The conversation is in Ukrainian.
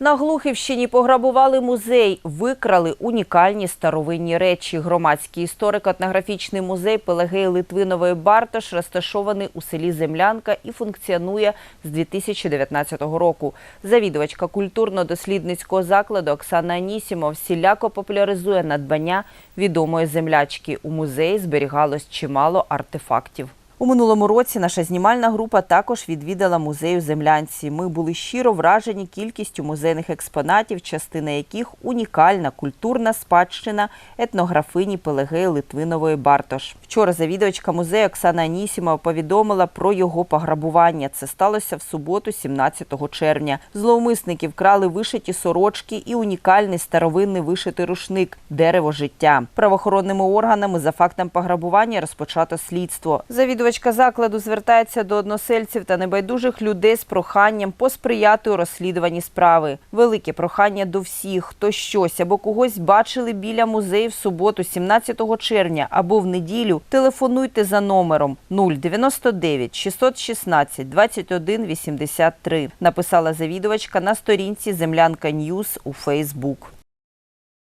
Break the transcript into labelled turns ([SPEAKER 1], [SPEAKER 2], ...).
[SPEAKER 1] На Глухівщині пограбували музей, викрали унікальні старовинні речі. Громадський історико-етнографічний музей Пелагеї Литвинової Бартош розташований у селі Землянка і функціонує з 2019 року. Завідувачка культурно-дослідницького закладу Оксана Анісімов всіляко популяризує надбання відомої землячки. У музеї зберігалось чимало артефактів. У минулому році наша знімальна група також відвідала музей у землянці. Ми були щиро вражені кількістю музейних експонатів, частина яких унікальна культурна спадщина етнографині Пелегеї Литвинової Бартош. Вчора завідувачка музею Оксана Анісімова повідомила про його пограбування. Це сталося в суботу, 17 червня. Зловмисники вкрали вишиті сорочки і унікальний старовинний вишитий рушник дерево життя. Правоохоронними органами за фактом пограбування розпочато слідство. Завідувачка закладу звертається до односельців та небайдужих людей з проханням посприяти у розслідуванні справи. Велике прохання до всіх, хто щось або когось бачили біля музею в суботу, 17 червня або в неділю. Телефонуйте за номером 099 616 21 83. Написала завідувачка на сторінці Землянка Ньюс у Фейсбук.